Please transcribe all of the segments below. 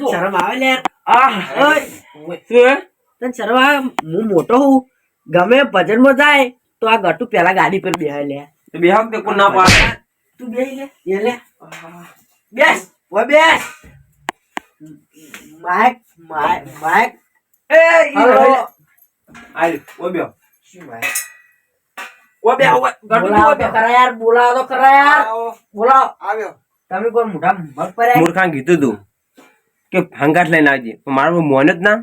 તું શરમ આવે લે આ ઓય. શરમ આવે? હું મોટો હું ગમે ભજનમાં જાય તો આ ગટુ પેલા ગાડી પર બેહે લે. તો બેહાવ તે કોણ ના પાડે? તું બેહી લે એ લે. બેસ. ઓ બેસ. માઈક માઈક માઈક એ હલો આઈ ઓ બેહો. શું માઈક ઓ બેહો ઓ ગટુજી ઓ બોલાવો તો બેહો ખરા યાર બોલાવો તો ખરા યાર બોલાવો આવ્યો તમે કોઈ મોઢા મગ પર મૂર્ખાને કીધું તું કે હંગાટ લઈને આવજે પણ મારો મોન જ ના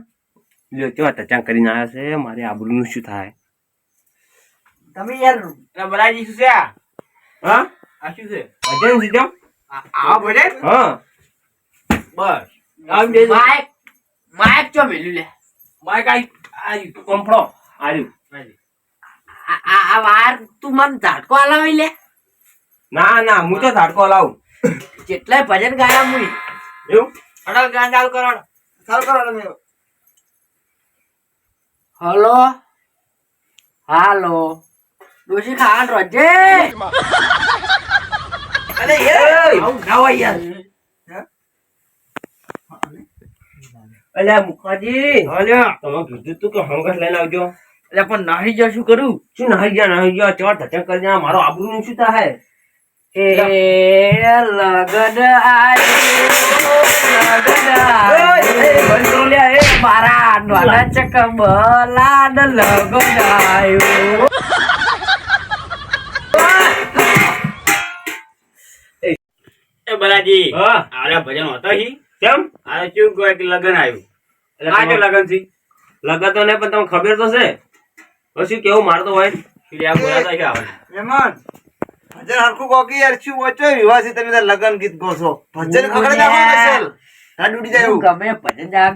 લ્યો કેવા ટચાં કરીને આવ્યા છે મારે આબરૂનું શું થાય તમે યાર એ બરાજી શું છે આ હા આ શું છે ભજન સીધો આ આ ભજે હા બસ આમ દે માઈક માઈક ચો મેલ્યું લે માઈક આઈ આઈ કંપડો આર્યું આ આ આ વાર તું મન ઝાટકો હલાવી લે. ના ના હું તો ધાડકો લાવું જેટલાય ભજન ગાયા મુઈ. એવું? અડલ ગાન ચાલુ કરો સારું કરો તમે. હલો? હાલો? ડોશી ખાન રોજે અરે એ! આવું ના હોય યાર. અલ્યા મુખાજી અલ્યા તમે કીધું તું કે હંગાટ લઈને આવજો. એટલે પણ નાહી જા શું કરું? શું નાહી જા નાહી ગયા કેવા ધટક કરી જા મારો આબરૂનું શું થાય? એ લગન આયુ લગન એ મારા ડોલા ચક બલાડ લગન આયુ. એ બલાજી હા. આરે ભજન હતા હી? કેમ? આરે ચૂક ગયો કે લગન આવ્યું જો લગનથી લગન તો નહીં પણ તમને ખબર તો છે. હવે કેવું મારતો હોય? ફિલ્યા બોલાતા છે આવે? મહેમાન ભજન હરખું કોકી યાર શું વચ્ચે વિવાહ છે? તમે લગન ગીત ગો છો. ભજન ખબર ના હોય રાત ઉડી જાય હું એવું. ગમે ભજન ગા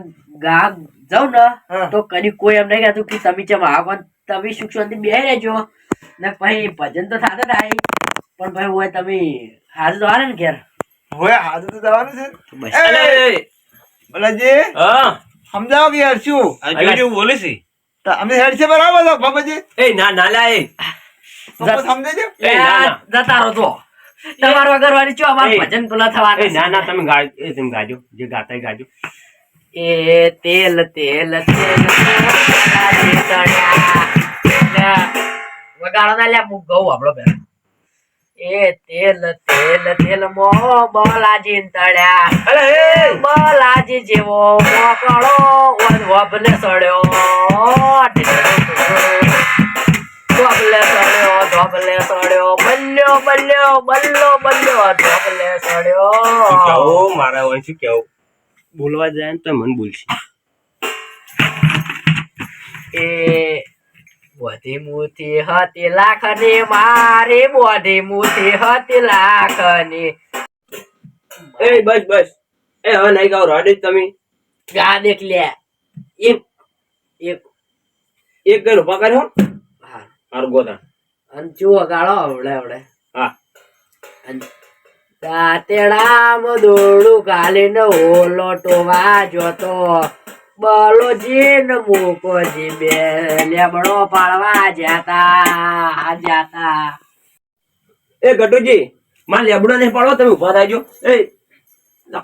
ગામ જાઉં ને તો કદી કોઈ એમ નહીં કહેતું કે તમે ચમ આવો તમે સુખ શાંતિ બે રહેજો. ને પછી ભજન તો થતા થાય. પણ ભાઈ હોય તમે હાજર તો ને ઘેર. હોય હાજર તો જવાનું છે. બસ. એ, હા. સમજાવો કે યાર શું? આ બોલે છે અમે હેડ છે બરાબર બાબાજી એ ના ના લા એ. સમજે છે? એ ના જતા રહો તો. તમારો અગરવાડી ચો અમાર ભજન પેલા એ થવાના. ના ના તમે ગા એ તમે ગાજો જે ગાતા એ ગાજો. એ તેલ તેલ તેલ તેલ વગાડો ના લ્યા હું ગઉં આપણો પેલા. એ તેલ તેલ તેલ મો બોલાજી તળ્યા બોલાજી જેવો મોકળો વબલે સડ્યો ધોબલે સડ્યો ધોબલે સડ્યો બલ્યો બલ્યો બલ્લો બલ્યો ધોબલે સડ્યો મારા હોય શું કેવું બોલવા જાય ને તો મન બોલશે. એ બધી મુઠી હતી લાખની મારી બધી મુઠી હતી લાખની. એ બસ બસ. એ હવે નહીં ગાવ રડે તમે. ગા દેખ લે. એક એક એક ગણ ઊભા કર્યો હા. મારું ગોતા અને જુઓ ગાળો આવડે આવડે. હા. દાંતેડામાં દોડું કાલીને ઓલો ટોવા જોતો. બલોજી ને મૂકોજી બે લેબડો પાડવા જાતા જાતા એ ગટુજી માં લેબડો નહીં પાડો તમે ઊભા થાજો એ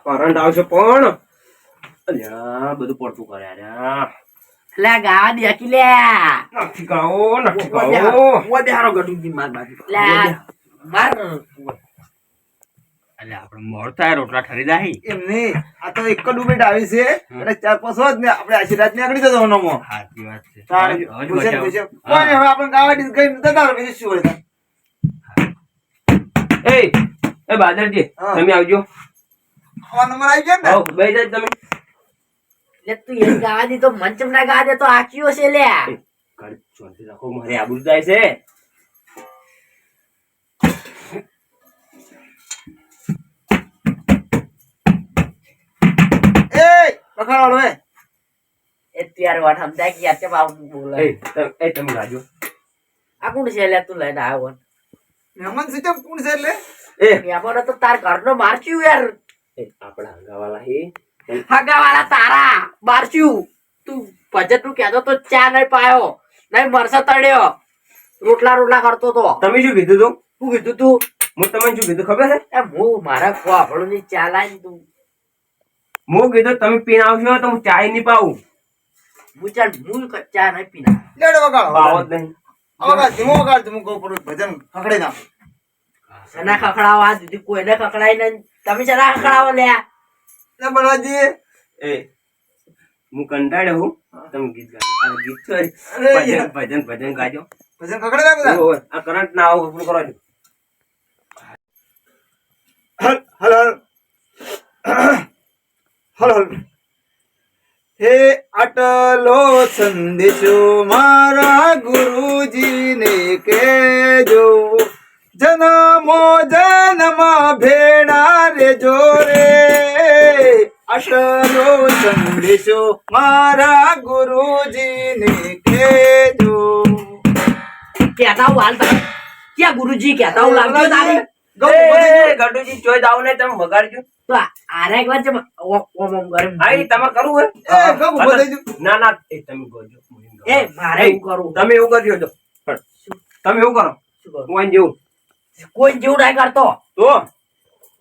કરંટ આવશે પણ. અલ્યા બધું પડતું કરે અલ્યા લે ગાવા દેખી લે. નથી કાઓ નથી કાઓ ઓ બેહારો ગટુજી માર બાકી લે માર. અલે આપણે મોડ થાય રોટલા ઠરી દાહી. એમ નહીં. આ તો એક જ ઉમેટ આવી છે. એટલે ચાર પાંચ વાત ને આપણે આશીર્વાદ ને આગળ જતો નમો સાચી વાત છે. તારે હવે પૂછે પૂછે. કોઈ હવે આપણે ગાવાડી ગઈ જતા રહો, બીજું શું હોય એ એ બાદરજી તમે આવજો. ફોન નંબર આવી ગયો ને? આવો બેસી જાય તમે. લે તું એ ગાવા દી તો મંચમ ના ગાવા દે તો આખ્યો છે લે. ઘર ચોંટી રાખો મારે આબરૂ જાય છે. એ પકડવાળો એ ત્યારે વાત સમજાય કે યાર બાપ બોલે? એ તમે- એ આ કોણ છે લે? તું લઈને કોણ છે એટલે એ. તો તાર ઘરનો મારચ્યું યાર. એ આપણા હંગાવાલા હે. હગાવાળા તારા મારચ્યું તું ભજનનું કહેતો તો ચા નહીં પાયો નહીં મરસા તળ્યો. રોટલા રોટલા કરતો તો. તમે શું કીધું તું? શું કીધું તું? હું તમને શું કીધું ખબર છે? હું મારા ચા લાવી તું. હું કીધું તમે પીને આવશો તો હું ચાય નહીં પાવું. હું ચાલ હું ચા નહીં પીના લેડ વગાડો પાવો જ નહીં. વગાડ ધીમો વગાડ ધીમો કહું પર ભજન ખખડે ના સના ખખડાવો આ સુધી કોઈને ખખડાય નહીં. તમે સના ખખડાવો લ્યા. લે બળવાજી એ હું કંટાળ્યો હું. તમે ગીત ગાજો. ગીત છો ભજન ભજન ભજન ગાજો. ભજન ખખડે ના બધા આ કરંટ ના આવો પૂરું કરો છો. હલ હલ. હલ હે અટલો સંદેશો મારા ગુરુજીને કેજો જનમો જન્મ ભેડા રે. જોરે અટલો સંદેશો મારા ગુરુજીને કેજો કહેતા હું હાલ ક્યાં ગુરુજી કહેતા હું લાગ્યો તારે. એ, ગટુજી દાવ ને તમે વગાડજો. તો આરે એક વાર ઓમ ઓમ ઓમ કરે હા તમારે કરવું એ, ઊભો ના ના એ તમે ગોજો એ મારે એવું કરવું તમે એવું કરજો તો તમે એવું કરો. હું આઈને જેવું કોઈ જેવું નહીં કરતો. તો?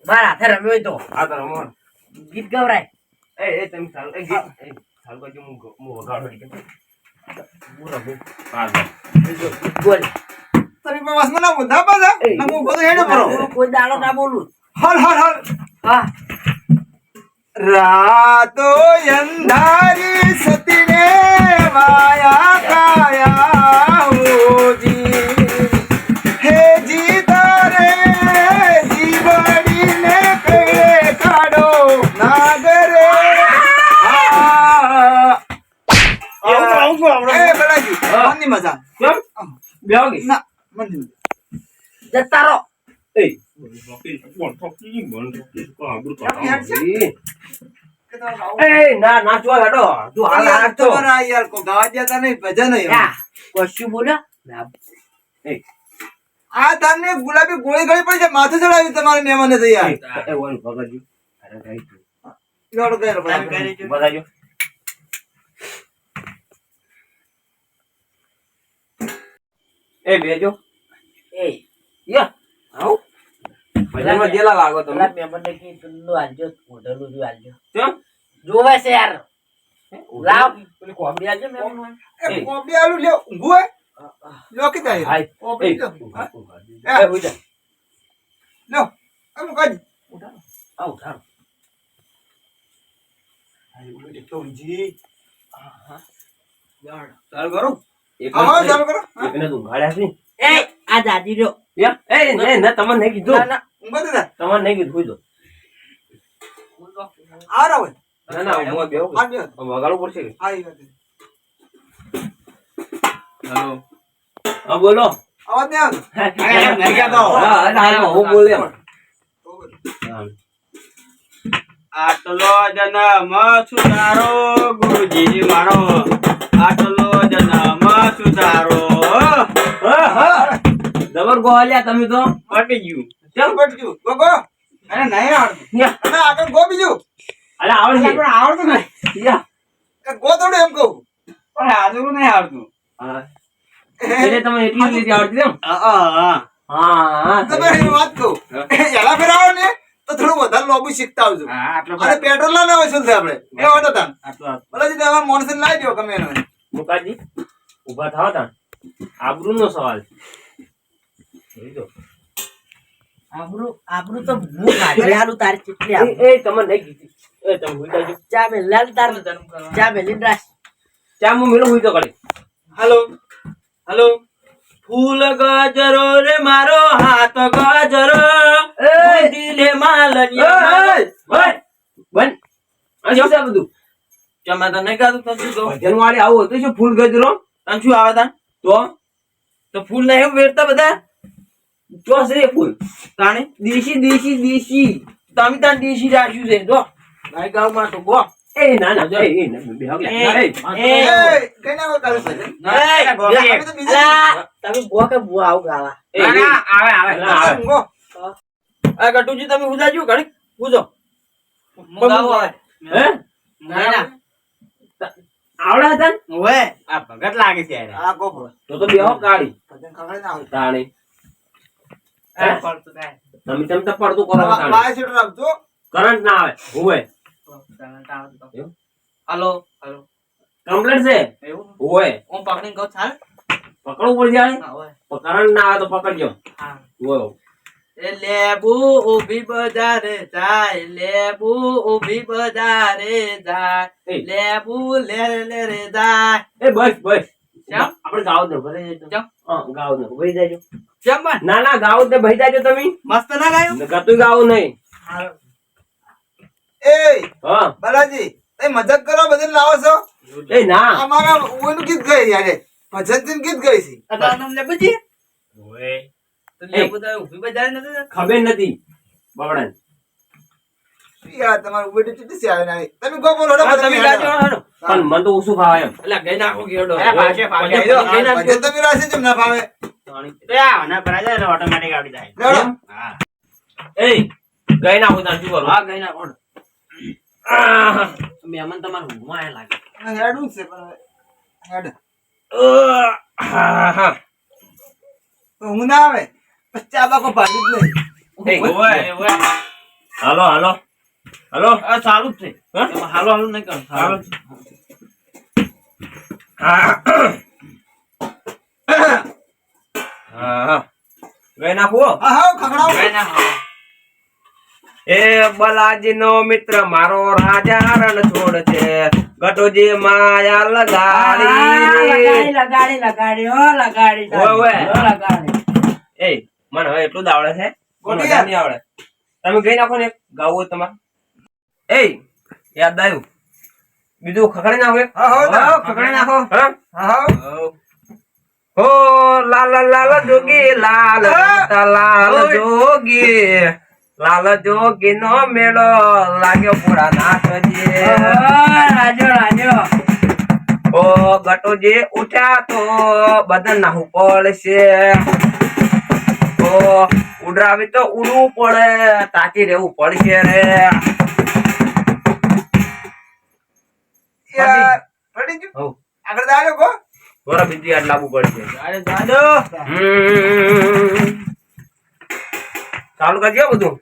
મારા હાથે રમ્યો હોય તો. મોર ગીત ગવરાય. એ એ તમે ચાલો એ ગીત એ ચાલો કરજો હું વગાડો હું રમું. હા હા. બોલ. તમે પણ વાસમાં ના બોલતા પાછા. ના, હું બધું હેડે ભરો. હું કોઈ દાડો ના બોલું. હલ હલ હલ. હા. રાતો અંધારી સતીને માયા કાયા હોજી. હે જીતારે જીવડીને કહે કાઢો નાગરે. આ. એ બલાજી, મજા કેમ? બેહો ના. મજા. જતા રહો. ના હેડો હાલ આ યાર કોઈ ગાવા જતા નહીં ભજન કશું બોલ્યો આ તમને ગુલાબી ગોળી ગળી પડી છે માથું ચડાવી તમારે મહેમાને તૈયાર એ ઓલું ભગતજી અરે ભાઈ તું લોડો એ બેજો એ યા આવ ભજનમાં જેલા લાગો તમે પેલા મહેમાનને કી પેલું આલજો મોઢેલું જો આલજો કેમ જોવે છે યાર લાવ પેલી કોબડી આલજો મહેમાન એ કોબી આલુ લે ઊંઘું હે? લ્યો કીધા એ. હાય કોબી એ લ્યો. હા? એ હોઈ જા લ્યો. આ. આવ થાવ ચાલ તો એક હા, હા, ચાલ કરો. હા. એકને તું છે એ આ દાદી રહ્યો. યા એ ને ના તમને નહીં કીધું. ના ના. ઊંઘો તો તમને નહીં કીધું કીધું આ રહો ના ના હું બેહું વગાડવું પડશે કે? આ હેલો. હા બોલો. અવાજ નહીં આવતો? હા હા, હા, હું બોલ્યો આટલો જન્મ સુધારો ગુરુજી મારો. આટલો હા, હા. જબર ગોહલ્યા તમે તો. પટી ગયું. કેમ ભટક્યું? Go, go. અરે નહીં આવડતું. આગળ ગો બીજું. અરે આવડશે. પણ આવડતું નહીં. ગો થોડું એમ કહું. પણ આજરું નહીં આવડતું. એટલે તમે એટલી રીતે આવડતી એમ? હા, હા. તમે વાત કહું. એલા ફેરાવો ને તો થોડું વધારે લોબી શીખતા આવજો. અને પેટ્રોલ ના ના હોય થાય આપણે એ વાતો તાન. ભલે તમે મોણસે લાવી દો ગમે એને. મુકાજી. ઊભા થાવ તા આબરૂ નો સવાલ છે. આબરૂ આબરૂ તો હું કાઢી આલું તારી ચીટલી એ આબરૂ. એ તમને નહીં કીધી. એ તમે હુઈ જાજો. ચા મેલાલ તાર ચા મેલીને રાખ. ચા હું મેલો હુઈ તો કરી. હલો. હલો. ફૂલ ગજરો રે મારો હાથ ગજરો. દિલે માલનિયા બન આ આ બધું? શું કહું? ભજન વાળી આવું હતું શું ફૂલ ગજરો? તને શું આવે તા તો? તો ફૂલ નહીં વેરતા બધા? ચોસ રે ફૂલ. તાણે? દેશી દેશી દેશી. તમે તાર દેશી રાખ્યું છે. જો. ભાઈ ગાવમાં તો ગો. એ ના ના એ ના, બે. એ. કઈ ના ના, ગો. તમે બુઆ કે બુઆ આવું ગાવા? ના, આવે આવે. આવે. ઊંઘો. આ ગટુજી તમે ઉજાજો ઘડી પૂછો હે આવડા હતા? ઓએ આ ભગત લાગે છે યાર. આ ગો તો તો બેહો કાઢી ભજન ખબર ના હોય. તાણી આ પડતું થાય. તમે તેમ તો પડતું કરો વા- તાણે. સીટ રાખજો. કરંટ ના આવે. તાણે તો. હાલો હાલો. કમ્પ્લેટ છે? એવું? હું પકડીને કહું ચાલ પકડવું પડી જાય કરંટ ના આવે તો પકડજો. હા. લેબુ ઊભી બજારે જાય લેબુ ઊભી બજારે જાય લેબુ લે લે રે જાય. એ બસ બસ. કેમ? આપણે ગાવ દે ભલે. હા ગાવ દે ભરી જાજો કેમ ના ના ગાવ દે ભરી જાજો તમે. મસ્ત ના ગાયો? ગતું ગાવ નહીં. એ હા. બાલાજી એ મજાક કરો બધે લાવો છો? એ ના. અમારા ઓનું ગીત ગઈ યાર ભજનથી ગીત ગઈ છે. અતાર નામ લે બજી હોવે ખબર નથી. બબડન તમારું ઉભેટી ચીટી છે આવે તમે ગો બોલો તમે ગાજો પણ મને તો ઓછું ફાવે એમ. એટલે ગઈ નાખો ગેડો પાછે, પાછે. ગઈ નાખજો. ભજન તમે રાશે જેમ ના ફાવે. લેવડો. એ ગઈ ના તાર શું હા ગઈ નાખો આહ. મહેમાન તમારે લાગે. હેડું છે પણ હેડ. હા, હા. હું. ના આવે? પછી ચા બાકો પાડી જ નહીં. હાલો હાલો. હાલો. આ સારું જ છે. હાલો હાલો નહીં કરો સારું એ બલાજી નો મિત્ર મારો રાજા રણ છોડ છે. ગટોજી માયા લગાડી. લગાડી લગાડી હો લગાડી લગાડી. એ મને હવે એટલું જ આવડે છે. નહીં આવડે. તમે ગઈ નાખો ને ગાવું તમારે. એ યાદ આવ્યું? બીજું ખખડી નાખો ખખડી નાખો. હા લાલ લાલ જોગી લાલ લાલ જોગી. લાલ જોગી નો મેળો લાગ્યો પૂરા નાથજી રાજો રાજો. ઓ ગટોજી ઉઠ્યા તો બદન નાહવું પડશે ઓ ઉડરાવી તો ઉડવું પડે તાકી રહેવું પડશે રે. યાર પડી. ગયું? આગળ દાડો કો? થોડા બીજી યાદ લાવવું પડશે. અરે જાજો ચાલુ કરજો બધું.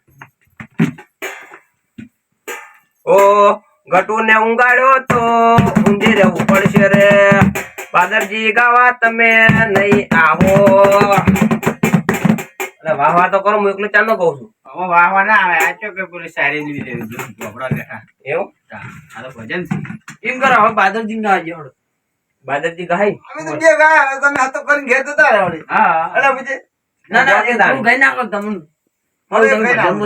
ઓ ગટુ ને ઊંઘાડ્યો તો ઊંઘી રહેવું પડશે રે. પાદરજી ગાવા તમે નહીં આવો. વાહ વાહ તો કરો હું એકલો ચાંદો કહું છું. હવે વાહ ના આવે. આ ચો કે પૂરી સારી લીધી લેવી ગોબડા બેઠા. એવું? આ તો ભજન છે. એમ કરો? હવે બાદરજી ના આવજો. બાદરજી ગાય? અમે તો બે ગયા તમે હાથો કરીને ઘેર જતા રહ્યા વળી હા. અલા પછી ના ના એ. તું ગઈ નાખો તમને.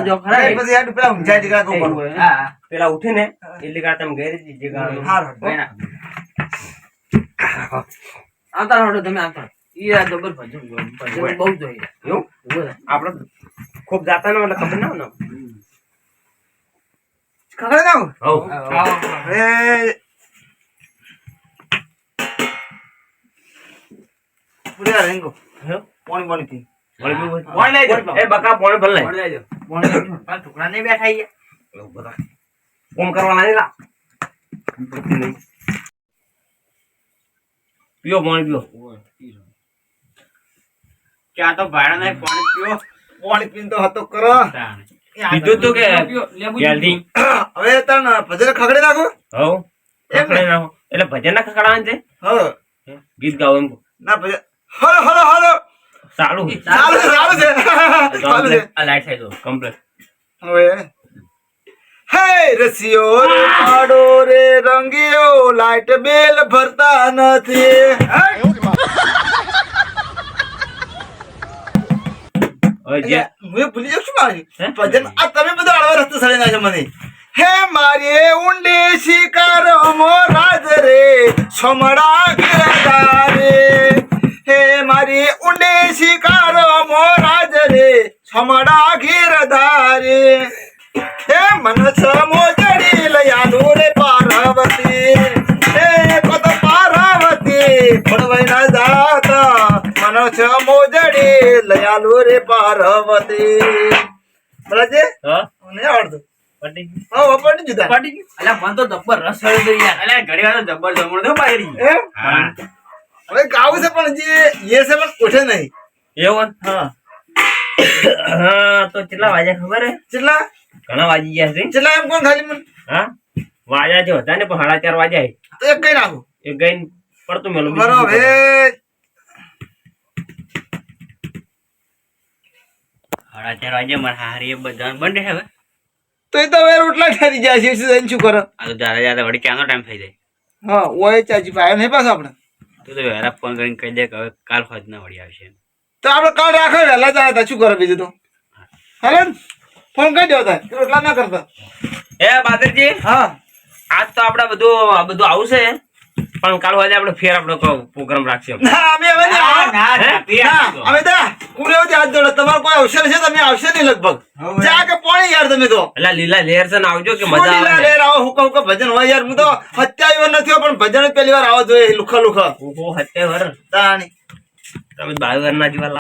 જો પેલા ઊંઝાય ટીકા કહું પડે. હા. પેલા ઉઠે ને એટલી કાર તમે ઘેરી જગ્યા જે. આવતા તમે આવતા રહો. ઈ આ જબર ભજન ભજન બહુ જોઈએ એવું? આપડે ખૂબ જાતા ને એટલે ખબર ના ને? ખખડે ના રેંગો. પાણી પાણી. પોણી લઈ જાઓ. એ બકા પોણી ભલે. લઈ. કોણ ટુકડા નહીં બેઠા અહીંયા ફોન કરવાના નહીં લા. પીઓ પાણી પીઓ. ચા તો ભાડા નહીં પાણી પીઓ. પાણી પીને તો હતો કરો. કીધું તું કે જલ્દી હવે તને ભજન ખગડે નાખો. હવ ખખડાઈ નાખો. એટલે ભજન ના ખખડાવાનું છે? હવ ગીત ગાવ એમ. ના ભજન. હલો હલો હલો સારું સારું છે ચાલુ છે. ચાલુ છે. આ લાઈટ થઈ દો કમ્પ્લીટ હવે. હે રસિયો રે રે રંગીયો લાઈટ બિલ ભરતા નથી હવે જે હું ભૂલી જાઉં છું મારી? ભજન આ તમે બધા અળવા રસ્તે સડી નાખ્યો મને. હે મારી ઊંડે શિકાર મોરાજ રે છમડા ગિરધા રે. હે મારી ઊંડે શિકાર રે છમડા ગિરધા રે. હે મન સમો જડી લયાનું રે પાર્વતી. હે પાર્વતી પડવાઈ ના જાતા મન મોજડી લયાલુ રે પાર્વતી. બરાજે હા? મને આવડતું પટી ગયું. હા પડી જુદા પડી અલ્યા મને તો જબ્બર રસ ચડી ગયો યાર. અલ્યા ઘડી વાર જબ્બર જમણ તો પાડી એમ? હા. હવે ગાવું છે પણ જે એ છે પણ ઉઠે નહીં. એવું? હા. હા તો કેટલા વાગ્યા ખબર હે? કેટલા? ઘણા વાગી ગયા છે. કેટલા એમ કોણ ખાલી મને? હા? વાગ્યા છે હતા ને પણ સાડા ચાર વાગ્યા તો એક કઈ નાખો એક ગઈ પડતું મેલું. બરોબર સાડા ચાર વાગે મારા હારી બધા બંધ હવે. તો એ તો હવે રોટલા ઠરી જાય છે શું શું કરે? આ તો વળી ક્યાંનો ટાઈમ થઈ જાય. હા ઓય ચાચી ભાઈ નહીં પાછો આપણે? તું તો વહેલા ફોન કરીને કહી દે કે હવે કાલ હોજ ના વળી આવશે તો આપણે કાલ રાખો વહેલા હતા શું કરો બીજું તો? હાલે? ફોન કરી દો તાર રોટલા ના કરતા. એ બાદરજી હા. આજ તો આપણે બધું બધું આવશે પણ કાલ વાજે આપણે ફેર આપણો પ્રોગ્રામ રાખશે. ના અમે હવે ના અમે તો કુડિયાઓથી હાથ જોડે. તમારો કોઈ અવસર છે તમે આવશે નહીં લગભગ. જા કે પોણી યાર તમે તો. એટલે લીલા લેર છે ને આવજો કે મજા આવે. લેર આવો હુકા હુકા ભજન હોય યાર હું તો હત્યા નથી પણ ભજન પહેલી વાર આવો જોઈએ લુખા લુખા. ઓહો હત્તે વર. તાણી. તમે બાવીસ ના જીવા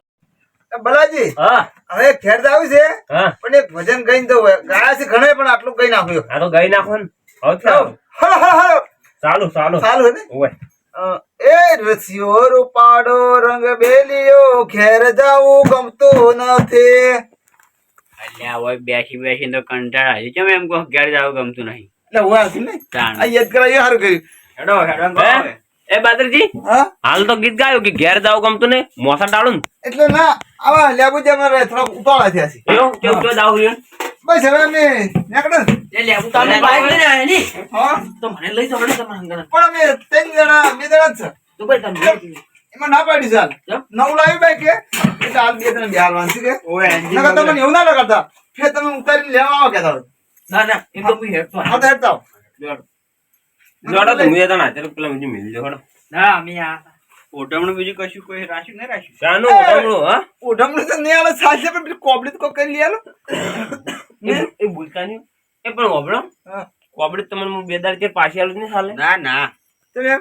બલાજી હા. હવે ફેર તો આવ્યું છે હા. પણ એક ભજન ગઈ તો ગાયા છે ઘણા પણ આટલું કઈ નાખ્યું. હા તો ગઈ નાખો ને. Hello hello hello. ચાલુ ચાલુ. ચાલુ ને? એ રસિયો રૂપાડો રંગ બેલિયો ઘેર જાવું ગમતું નથી. અલ્યા હોય બેસી બેસી તો કંટાળ આવી કેમ એમ કહો ઘેર જવું ગમતું નહીં? એટલે હું આવતી ને. આ યાદ કરાવી સારું કર્યું. હેડો હેડો. એ બાદરજી હાલ તો ગીત ગાયું કે ઘેર જાવ ગમતું ને મોસા ટાળું એટલે ના આવા લેબુજી મારે થોડા ઉતાળા થયા છે. કેવું કેવું કેવું દાવ રહ્યું બસ હવે અમે નીકળે ને. એ લેવું તો અમે બાઈક લઈને આયા ની. હા તો મને લઈ જાઓ ને તમારા હંગારા. પણ અમે ત્રણ જણા બે જણા છે તો ભાઈ તમે લઈ જજો. એમાં ના પાડી ચાલ? નવું લાવી બાઈક કે ચાલ બે ત્રણ બે હાલ વાંચી કે નકર તમને એવું ના લગાડતા ફેર તમે ઉતારીને લેવા આવો હોય. ના ના એ તો હું હેડતો હા તો હેડતો. જોડો તો એ તને હાથે પેલા બીજું મિલ જોડો ના અમે આ ઓઢમણું બીજું કશું કોઈ રાખ્યું ને રાખ્યું શાનું ઓટમણું હા ઓઢમણું તો નહીં આવે સાચે પણ કોબડી તો કરી લે આલો. એ એ ભૂલતા નહીં એ પણ હોબળો હા. તમને હું બે દાડ ચેર પાછી આલું જ નહીં સાલે ના ના. તમે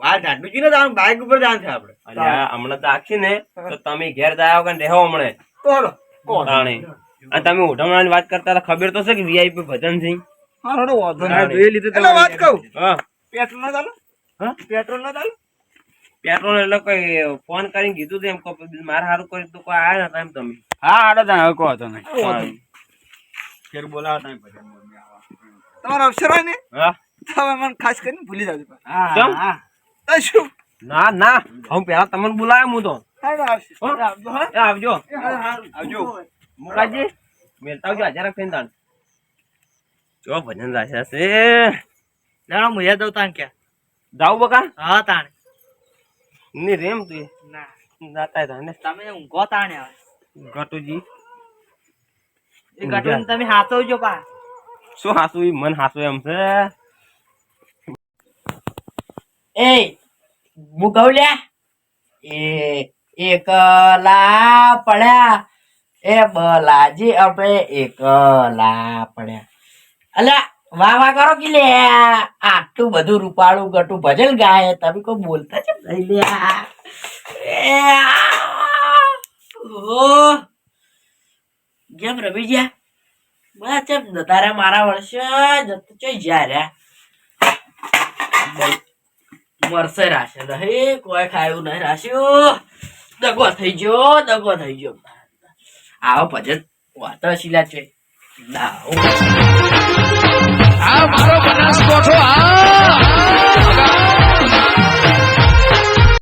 વાત આટલું જ ને બાઇક ઉપર જવાનું છે આપણે અલ્યા હમણાં તો આખી ને તો તમે ઘેર જાવ કે રહેવો હમણે. તો કોણ? અને તમે ઉઠામણાની વાત કરતા હતા ખબર તો છે કે વીઆઈપી ભજન સિંહ હા હાલો, વાંધો હા, જોઈ લીધું એટલે વાત કહું. હા. પેટ્રોલ ના ચાલો? હા? પેટ્રોલ ના ચાલો? પેટ્રોલ એટલે કઈ ફોન કરીને કીધું તું એમ કહો મારે સારું કરી તો કોઈ એમ તમે. હા આડો હવે કહો તો નહીં નહીં. ફેર બોલાવો તમે ભજન તમારો અવસર હોય ને? હા. તો હવે મને ખાસ કરીને ભૂલી જાજો હા તો શું? ના ના. હું પેલા તમને બોલાયો હું તો? આવજો, આવજો. મુકાજી મેલતા આવજો હજાર ફેન તાણ. જો ભજન રાખ્યા છે. ના હું દઉં તાણ ક્યાં? દાવ બકા? હા તાણ. ની રેમ તું ના. જાતા તાને તમે ઊંઘો તાણે આવે ગટુજી એ ગટુને તમે હાચવજો પા શું હાસુ ઈ મન હાસુ એમ છે. એ હું કહું લ્યા? એ એકલા પડ્યા. એ બલાજી આપણે એકલા પડ્યા. અલ્યા વાહ વાહ કરો કે લે? આટલું બધું રૂપાળું ગટું ભજન ગાય. તમે કોઈ બોલતા છે નહીં લ્યા! ઓહ! જેમ રમી ગયા? બસ જેમ રહ્યા મારા વર્ષે જતો ચોઈ જ્યા રહ્યા. મરસે રાશે નહીં, કોઈ ખાયું નહીં રાશ્યું. દગો થઈ ગયો, દગો થઈ ગયો. આવો ભજન વાત શીલા છે ના આ મારો બનાસકોઠો આ